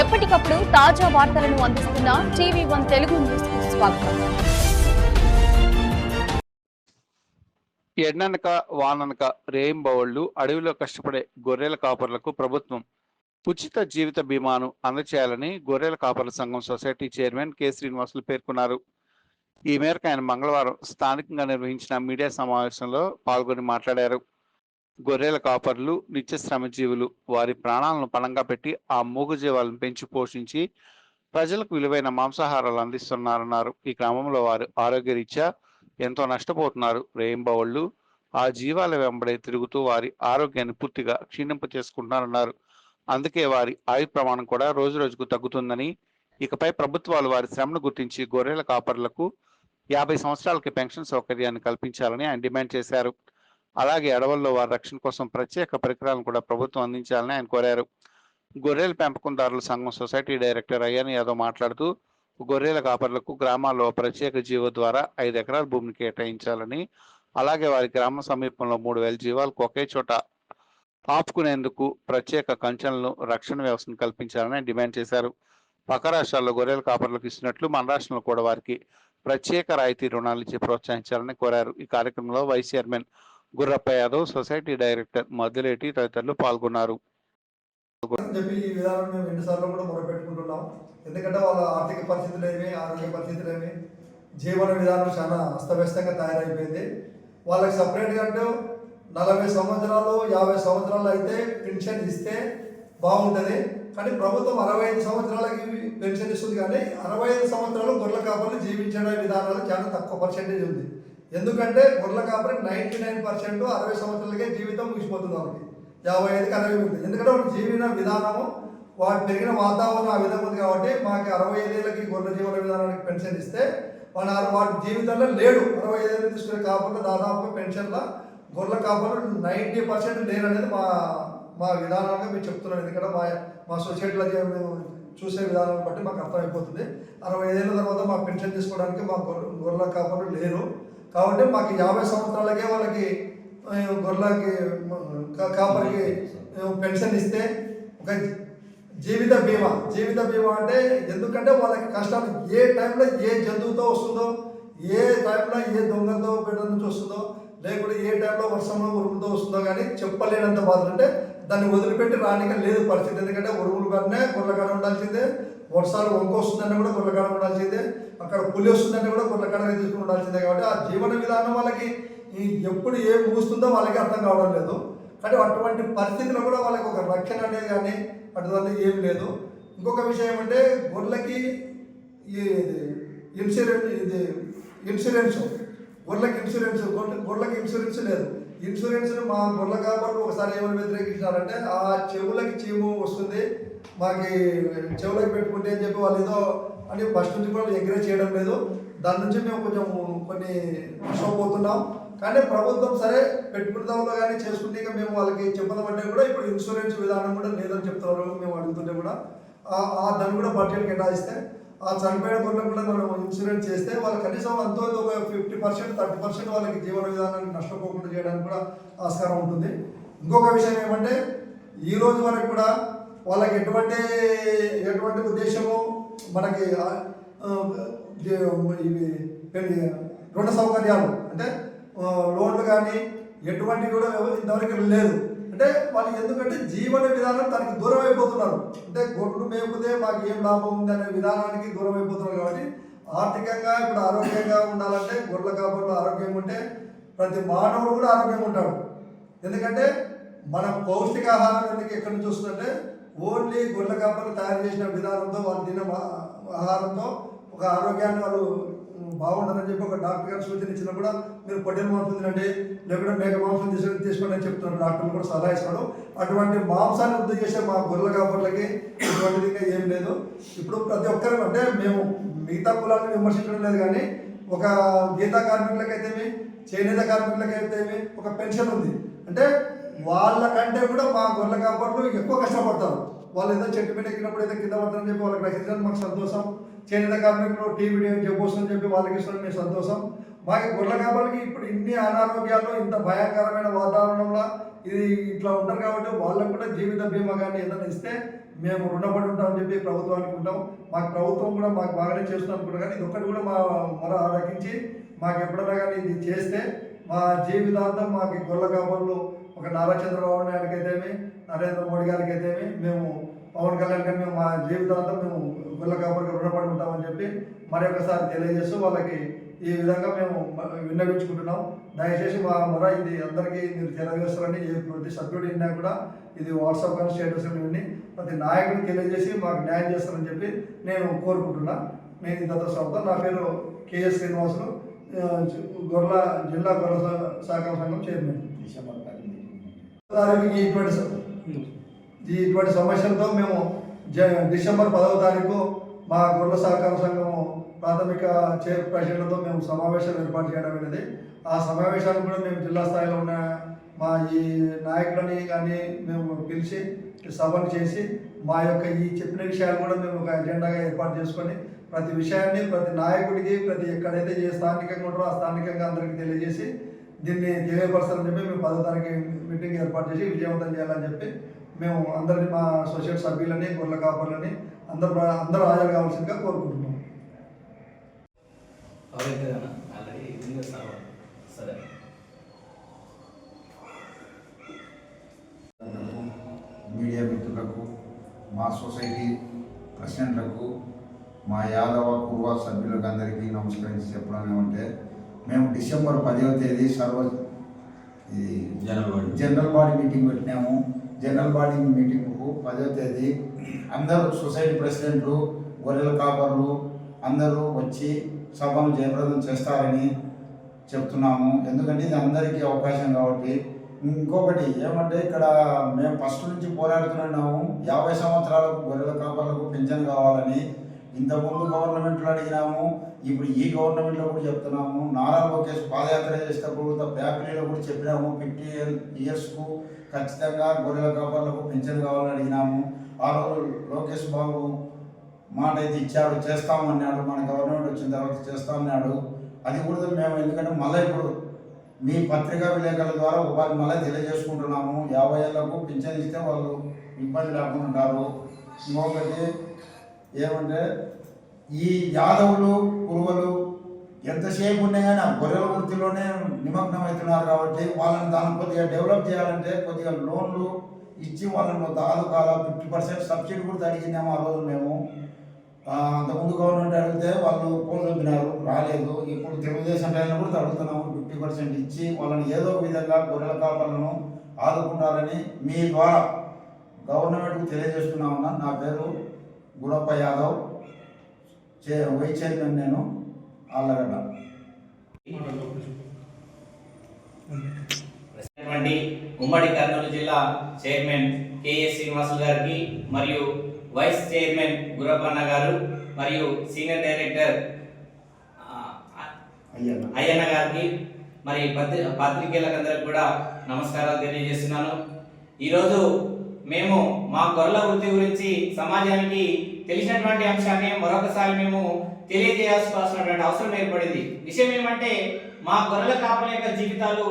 ఎప్పటికప్పుడు తాజా వార్తలను అందిస్తున్న టీవీ వన్ తెలుగు న్యూస్ స్వాగతం. ఎండనక వాననక రేయింబవళ్ళు అడవిలో కష్టపడే గొర్రెల కాపర్లకు ప్రభుత్వం ఉచిత జీవిత బీమాను అందచేయాలని గొర్రెల కాపర్ల సంఘం సొసైటీ చైర్మన్ కె శ్రీనివాసులు పేర్కొన్నారు. ఈ మేరకు ఆయన మంగళవారం స్థానికంగా నిర్వహించిన మీడియా సమావేశంలో పాల్గొని మాట్లాడారు. గొర్రెల కాపర్లు నిత్య శ్రమజీవులు వారి ప్రాణాలను పణంగా పెట్టి ఆ మూగజీవాలను పెంచి పోషించి ప్రజలకు విలువైన మాంసాహారాలు అందిస్తున్నారన్నారు. ఈ క్రమంలో వారు ఆరోగ్యరీత్యా ఎంతో నష్టపోతున్నారు. రేయింబవళ్ళు ఆ జీవాల వెంబడే తిరుగుతూ వారి ఆరోగ్యాన్ని పూర్తిగా క్షీణింప చేసుకుంటున్నారన్నారు. అందుకే వారి ఆయు ప్రమాణం కూడా రోజు రోజుకు తగ్గుతుందని ఇకపై ప్రభుత్వాలు వారి శ్రమను గుర్తించి గొర్రెల కాపర్లకు యాభై సంవత్సరాలకి పెన్షన్ సౌకర్యాన్ని కల్పించాలని ఆయన డిమాండ్ చేశారు. అలాగే అడవుల్లో వారి రక్షణ కోసం ప్రత్యేక పరికరాలను కూడా ప్రభుత్వం అందించాలని ఆయన కోరారు. గొర్రెల పెంపకందారుల సంఘం సొసైటీ డైరెక్టర్ అయ్యాన్ యాదవ్ మాట్లాడుతూ గొర్రెల కాపర్లకు గ్రామాల్లో ప్రత్యేక జీవో ద్వారా ఐదు ఎకరాల భూమిని కేటాయించాలని అలాగే వారి గ్రామ సమీపంలో మూడు వేల జీవాలకు ఒకే చోట ఆపుకునేందుకు ప్రత్యేక కంచెలను రక్షణ వ్యవస్థను కల్పించాలని డిమాండ్ చేశారు. పక్క రాష్ట్రాల్లో గొర్రెల కాపర్లకు ఇచ్చినట్లు మన రాష్ట్రంలో కూడా వారికి ప్రత్యేక రాయితీ రుణాలు ఇచ్చి ప్రోత్సహించాలని కోరారు. ఈ కార్యక్రమంలో vice chairman Gurrappa Yadav society director Maddileti తదితరులు పాల్గొన్నారు. చెప్పి ఈ విధానం మేము ఎన్నిసార్లు కూడా మొదలుపెట్టుకుంటున్నాం ఎందుకంటే వాళ్ళ ఆర్థిక పరిస్థితులు ఏమి ఆరోగ్య పరిస్థితులు ఏమి జీవన విధానం చాలా అస్తవ్యస్తంగా తయారైపోయింది. వాళ్ళకి సపరేట్గా అంటే నలభై సంవత్సరాలు యాభై సంవత్సరాలు అయితే పెన్షన్ ఇస్తే బాగుంటుంది. కానీ ప్రభుత్వం అరవై ఐదు సంవత్సరాలకి పెన్షన్ ఇస్తుంది కానీ అరవై ఐదు సంవత్సరాలు గొర్రెల కాపర్లు జీవించడం విధానాలు చాలా తక్కువ పర్సెంటేజ్ ఉంది. ఎందుకంటే గొర్రెల కాపరి నైంటీ నైన్ పర్సెంట్ అరవై సంవత్సరాలకే జీవితం ముగిసిపోతుంది వాళ్ళకి. యాభై ఐదుకి అరవై ఉంది ఎందుకంటే వాడి జీవన విధానము వాటి పెరిగిన వాతావరణం ఆ విధంగా ఉంది కాబట్టి మాకు అరవై ఐదేళ్ళకి గొర్రె జీవన విధానానికి పెన్షన్ ఇస్తే వాడు వాటి జీవితంలో లేడు. అరవై ఐదేళ్ళు తీసుకునే కాకుండా దాదాపుగా పెన్షన్ల గొర్రెల కాపర్లు నైంటీ పర్సెంట్ లేననేది మా మా విధానంగా మేము చెప్తున్నాం ఎందుకంటే మా మా సొసైటీలో మేము చూసే విధానం బట్టి మాకు అర్థమైపోతుంది. అరవై ఐదేళ్ళ తర్వాత మా పెన్షన్ తీసుకోవడానికి మా గొర్రె గొర్రెల కాపర్లు లేరు. కాబట్టి మాకు యాభై సంవత్సరాలకే వాళ్ళకి గొర్రెలకి కా- కాపరికి పెన్షన్ ఇస్తే ఒక జీవిత బీమా. జీవిత బీమా అంటే ఎందుకంటే వాళ్ళకి కష్టాలు ఏ టైంలో ఏ జంతువుతో వస్తుందో ఏ టైంలో ఏ దొంగలతో బిడ్డ నుంచి వస్తుందో లేకుంటే ఏ టైంలో వర్షంలో ఉరుముతో వస్తుందో కానీ చెప్పలేనంత బాధలు అంటే దాన్ని వదిలిపెట్టి రానిక లేదు పరిస్థితి. ఎందుకంటే ఉరువులు కన్నా గొర్రెకాడ ఉండాల్సిందే వర్షాలు వంక వస్తుందంటే కూడా గొర్రెకాడ ఉండాల్సిందే అక్కడ పులి వస్తుందంటే కూడా గొర్రెకాడగా తీసుకుని ఉండాల్సిందే కాబట్టి ఆ జీవన విధానం వాళ్ళకి ఎప్పుడు ఏం ముగుస్తుందో వాళ్ళకి అర్థం కావడం లేదు. కానీ అటువంటి పరిస్థితిలో కూడా వాళ్ళకి ఒక రక్షణ అనేది కానీ అటువంటి ఏం లేదు. ఇంకొక విషయం ఏమంటే గొర్రెలకి ఈ ఇన్సూరెన్స్ ఇది ఇన్సూరెన్స్ గొర్రెలకి ఇన్సూరెన్స్ గొర్రెలకి ఇన్సూరెన్స్ లేదు. ఇన్సూరెన్స్ మా గొర్రెల కాబట్టి ఒకసారి ఏమని వ్యతిరేకించారంటే ఆ చెవులకి చీము వస్తుంది మాకి చెవులకి పెట్టుకుంటే అని చెప్పి వాళ్ళు ఏదో అని ఫస్ట్ నుంచి కూడా ఎంకరేజ్ చేయడం లేదు. దాని నుంచి మేము కొంచెం కొన్ని నష్టపోతున్నాం కానీ ప్రభుత్వం సరే పెట్టుబడిదారులు కానీ చేసుకుంటే ఇక మేము వాళ్ళకి చెప్పదామంటే కూడా ఇప్పుడు ఇన్సూరెన్స్ విధానం కూడా లేదని చెప్తున్నారు మేము అడుగుతుంటే కూడా. ఆ దాన్ని కూడా బడ్జెట్ కేటాయిస్తే ఆ చనిపోయిన గొర్రెలకు కూడా మనం ఇన్సూరెన్స్ చేస్తే వాళ్ళు కనీసం అంతో ఒక ఫిఫ్టీ పర్సెంట్ థర్టీ పర్సెంట్ వాళ్ళకి జీవన విధానాన్ని నష్టపోకుండా చేయడానికి కూడా ఆస్కారం ఉంటుంది. ఇంకొక విషయం ఏమంటే ఈ రోజు వరకు కూడా వాళ్ళకి ఎటువంటి ఎటువంటి ఉద్దేశము మనకి ఇవి రుణ సౌకర్యాలు అంటే లోన్లు కానీ ఎటువంటి కూడా ఇంతవరకు లేదు. అంటే వాళ్ళు ఎందుకంటే జీవన విధానం దానికి దూరం అయిపోతున్నారు. అంటే గొడ్లు మేపుతే మాకు ఏం లాభం ఉంది అనే విధానానికి దూరం అయిపోతున్నారు కాబట్టి ఆర్థికంగా ఇప్పుడు ఆరోగ్యంగా ఉండాలంటే గొడ్ల కాపర్లు ఆరోగ్యంగా ఉంటే ప్రతి మానవుడు కూడా ఆరోగ్యంగా ఉంటాడు. ఎందుకంటే మన పౌష్టికాహారం ఎందుకు ఎక్కడి నుంచి వస్తుందంటే ఓన్లీ గొడ్ల కాపర్లు తయారు చేసిన విధానంతో వాళ్ళు తిన్న ఆహారంతో ఒక ఆరోగ్యాన్ని వాళ్ళు బాగుంటుందని చెప్పి ఒక డాక్టర్ గారు సూచన ఇచ్చినా కూడా మీరు పొట్టెల మాంసం తినండి లేకుంటే మేక మాంసం తీసుకొని తీసుకోండి అని చెప్తున్నారు. డాక్టర్లు కూడా సలహా ఇస్తాడు అటువంటి మాంసాన్ని వృద్ధి చేసే మా గొర్రెల కాపర్లకి ఇటువంటిది ఇంకా ఏం లేదు. ఇప్పుడు ప్రతి ఒక్కరు అంటే మేము మిగతా కులాన్ని విమర్శించడం లేదు కానీ ఒక గీతా కార్మికులకైతేమి చేనేత కార్మికులకైతేమి ఒక పెన్షన్ ఉంది. అంటే వాళ్ళకంటే కూడా మా గొర్రెల కాపర్లు ఎక్కువ కష్టపడతారు. వాళ్ళు ఏదో చెట్టు మీద ఎక్కినప్పుడు ఏదో కింద పడతారని చెప్పి వాళ్ళకి రక్షించడం మాకు సంతోషం. చేనేత కార్మికులు టీవీ చెప్పొస్తుందని చెప్పి వాళ్ళకి ఇష్టం మేము సంతోషం. మాకు గొర్రెల కాపలకి ఇప్పుడు ఇన్ని అనారోగ్యాలు ఇంత భయంకరమైన వాతావరణంలో ఇది ఇట్లా ఉంటారు కాబట్టి వాళ్ళకు కూడా జీవిత బీమా కానీ ఏదైనా ఇస్తే మేము రుణపడి ఉంటామని చెప్పి ప్రభుత్వానికి ఉంటాం. మాకు ప్రభుత్వం కూడా మాకు బాగానే చేస్తున్నాం అనుకుంటాం కానీ ఇది ఒక్కటి కూడా మా మరో ఆలకించి మాకు ఎప్పుడైనా కానీ ఇది చేస్తే మా జీవితాంతం మాకు ఈ గొర్రెల కాపర్లు ఒక నారా చంద్రబాబు నాయుడుకి అయితేమి నరేంద్ర మోడీ గారికి అయితేమి మేము పవన్ కళ్యాణ్ గారిని మా జీవితాంతం మేము గొర్రెల కాపరికి రుణపడి ఉంటామని చెప్పి మరొకసారి తెలియజేస్తూ వాళ్ళకి ఈ విధంగా మేము విన్నవించుకుంటున్నాం. దయచేసి మా మొర ఇది అందరికీ మీరు తెలియజేస్తారని ఏ ప్రతి సభ్యుడు విన్నా కూడా ఇది వాట్సాప్ కానీ స్టేటస్ కానీ విని ప్రతి నాయకుడికి తెలియజేసి మాకు న్యాయం చేస్తారని చెప్పి నేను కోరుకుంటున్నా. నేను ఇంత సంస్థ నా పేరు కేఎస్ శ్రీనివాసులు. గొర్రెల జిల్లా గొర్రెల సహకార సంఘం చైర్మన్. ఇటువంటి ఇటువంటి సమస్యలతో మేము జ డిసెంబర్ పదవ తారీఖు మా గొర్రెల సహకార సంఘము ప్రాథమిక చైర్పర్సన్లతో మేము సమావేశాలు ఏర్పాటు చేయడం అనేది ఆ సమావేశాలు కూడా మేము జిల్లా స్థాయిలో ఉన్న మా ఈ నాయకులని కానీ మేము పిలిచి సభను చేసి మా యొక్క ఈ చెప్పిన విషయాలు కూడా మేము ఒక ఎజెండాగా ఏర్పాటు చేసుకొని ప్రతి విషయాన్ని ప్రతి నాయకుడికి ప్రతి ఎక్కడైతే ఏ స్థానికంగా ఉంటారో ఆ స్థానికంగా అందరికీ తెలియజేసి దీన్ని తెలియపరచాలని చెప్పి మేము పదో తారీఖు మీటింగ్ ఏర్పాటు చేసి విజయవంతం చేయాలని చెప్పి మేము అందరిని మా సొసైటీ సభ్యులని గొర్రెల కాపర్లని అందరూ అందరూ హాజరు కావాల్సిందిగా కోరుకుంటున్నాం. సరే. మీడియా మిత్రులకు మా సొసైటీ ప్రెసిడెంట్లకు మా యాదవ పూర్వ సభ్యులకు అందరికీ నమస్కరించి చెప్పడం ఏమంటే మేము డిసెంబర్ పదవ తేదీ సర్వ ఇది general body. General body meeting పెట్టినాము. జనరల్ బాడీ మీటింగ్కు పదో తేదీ. అందరూ సొసైటీ ప్రెసిడెంట్లు గొర్రెల కాపర్లు అందరూ వచ్చి సభను జయప్రదం చేస్తారని చెప్తున్నాము. ఎందుకంటే ఇది అందరికీ అవకాశం కాబట్టి. ఇంకొకటి ఏమంటే ఇక్కడ మేము ఫస్ట్ నుంచి పోరాడుతున్నాము. యాభై సంవత్సరాలకు గొర్రెల కాపర్లకు పెన్షన్ కావాలని. ఇంతకుముందు గవర్నమెంట్లో అడిగినాము. ఇప్పుడు ఈ గవర్నమెంట్లో కూడా చెప్తున్నాము. నారా లోకేష్ పాదయాత్ర చేసేటప్పుడు ఫ్యామిలీలో కూడా చెప్పినాము. ఫిఫ్టీ ఇయర్స్కు ఖచ్చితంగా గొర్రెల కాపర్లకు పెన్షన్ కావాలని అడిగినాము. ఆ రోజు లోకేష్ బాబు మాట అయితే ఇచ్చాడు చేస్తామన్నాడు మన గవర్నమెంట్ వచ్చిన తర్వాత చేస్తామన్నాడు అది కూడా మేము ఎందుకంటే మళ్ళీ ఇప్పుడు మీ పత్రికా విలేకరుల ద్వారా ఉపాధి మళ్ళీ తెలియజేసుకుంటున్నాము. యాభై ఏళ్ళకు పింఛన్ ఇస్తే వాళ్ళు ఇబ్బంది లేకుండా ఉంటారు. ఇంకొకటి ఏమంటే ఈ యాదవులు కురువలు ఎంతసేపు ఉన్నా కానీ ఆ గొర్రెల వృత్తిలోనే నిమగ్నం అవుతున్నారు కాబట్టి వాళ్ళని దాన్ని కొద్దిగా డెవలప్ చేయాలంటే కొద్దిగా లోన్లు ఇచ్చి వాళ్ళని ఆదుకాల ఫిఫ్టీ పర్సెంట్ సబ్సిడీ కూడా అడిగినాము ఆ రోజు మేము. అంతకుముందు గవర్నమెంట్ అడిగితే వాళ్ళు కోల్ రాలేదు. ఇప్పుడు తెలుగుదేశం టైంలో కూడా అడుగుతున్నాము ఫిఫ్టీ పర్సెంట్ ఇచ్చి వాళ్ళని ఏదో ఒక విధంగా గొర్రెల కాపలను ఆదుకుంటారని మీ ద్వారా గవర్నమెంట్కి తెలియజేస్తున్నామన్నా నా పేరు గుడప్ప యాదవ్ చే వైస్ చైర్మన్ నేను. ఆళ్ళగడ్డ ఉమ్మడి కర్నూలు జిల్లా చైర్మన్ కేఎస్ శ్రీనివాసులు గారికి మరియు వైస్ చైర్మన్ గురప్పన్న గారు మరియు సీనియర్ డైరెక్టర్ అయ్యన్న. గారికి మరి పత్రి పాత్రికేయులకందరికి కూడా నమస్కారాలు తెలియజేస్తున్నాను. ఈరోజు మేము మా గొర్రెల వృత్తి గురించి సమాజానికి తెలిసినటువంటి అంశాన్ని మరొకసారి మేము తెలియజేయాల్సిన అవసరం ఏర్పడింది. విషయం ఏమంటే మా గొర్రెల కాపల యొక్క జీవితాలు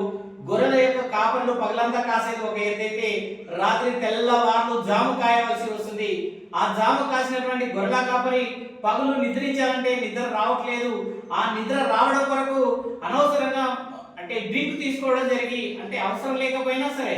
గొర్రెల యొక్క కాపర్లు పగలంతా కాసేది ఒక ఎత్తైతే రాత్రి తెల్లవారు జాము కాయవలసి వస్తుంది. ఆ జాము కాసినటువంటి గొర్రెల కాపరి పగులు నిద్రించాలంటే నిద్ర రావట్లేదు. ఆ నిద్ర రావడం కొరకు అనవసరంగా అంటే డ్రింక్ తీసుకోవడం జరిగి అంటే అవసరం లేకపోయినా సరే